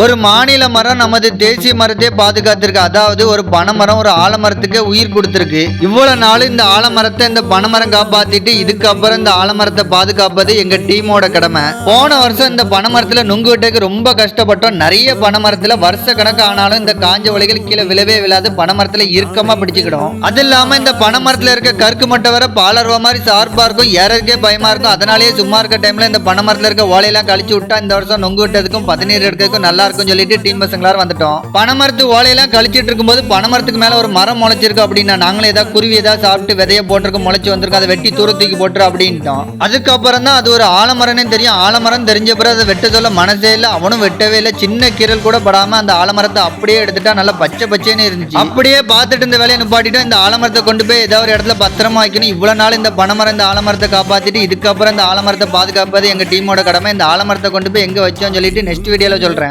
ஒரு மாநில மரம் நமது தேசிய மரத்தை பாதுகாத்திருக்கு. அதாவது ஒரு பனைமரம் ஒரு ஆலமரத்துக்கு உயிர் கொடுத்துருக்கு. இவ்வளவு நாள் இந்த ஆலமரத்தை இந்த பனைமரம் காப்பாத்திட்டு இதுக்கப்புறம் இந்த ஆலமரத்தை பாதுகாப்பது எங்க டீமோட கடமை. போன வருஷம் இந்த பனைமரத்துல நுங்கு விட்டதுக்கு ரொம்ப கஷ்டப்பட்டோம். நிறைய பனைமரத்துல வருஷ கணக்கு ஆனாலும் இந்த காஞ்ச ஒலைகள் கீழே விழவே விழாது. பனைமரத்துல இறுக்கமா பிடிச்சுக்கிடும். அது இல்லாம இந்த பனைமரத்துல இருக்க கருக்கு மட்டை வர பாலர்வ மாதிரி சார்பா இருக்கும். ஏறதுக்கே பயமா இருக்கும். அதனாலேயே சும்மா இருக்க டைம்ல இந்த பனைமரத்துல இருக்க ஓலையெல்லாம் கழிச்சு விட்டா இந்த வருஷம் நொங்கு விட்டதுக்கும் பதினீர் எடுக்கிறதுக்கும் நல்லா இருக்கும்னு சொல்லிட்டு டீம் பசங்களாரும் வந்துட்டோம். பனைமரத்து ஓலையெல்லாம் கழிச்சிட்டு இருக்கும்போது பனைமரத்துக்கு மேல ஒரு மரம் முளைச்சிருக்கு அப்படின்னா நாங்களே ஏதாவது குருவி ஏதாவது சாப்பிட்டு விதைய போட்டிருக்கோம் முளைச்சு வந்திருக்கோம் அதை வெட்டி தூர தூக்கி போட்டுரு அப்படின்ட்டோம். அதுக்கப்புறம் தான் அது ஒரு ஆலமரம்னு தெரியும். ஆலமரம் தெரிஞ்ச பிறகு அதை வெட்ட சொல்ல மனசே இல்லை அவனும் வெட்டவே இல்லை. சின்ன கீரல் கூட படாம அந்த ஆலமரத்தை அப்படியே எடுத்துட்டா நல்லா பச்சை பச்சைன்னு இருந்துச்சு. அப்படியே பார்த்துட்டு இந்த வேலையை நிப்பாட்டிட்டு இந்த ஆலமரத்தை கொண்டு போய் ஏதாவது ஒரு இடத்துல பத்திரமா வைக்கணும். இவ்வளவு நாள் இந்த பனைமரம் இந்த ஆலமரத்தை காப்பாத்திட்டு இதுக்கப்புறம் இந்த ஆலமரத்தை பாதுகாப்பது எங்க டீமோட கடமை. இந்த ஆலமரத்தை கொண்டு போய் எங்க வச்சோம்னு சொல்லிட்டு நெக்ஸ்ட் வீடியோல சொல்றேன்.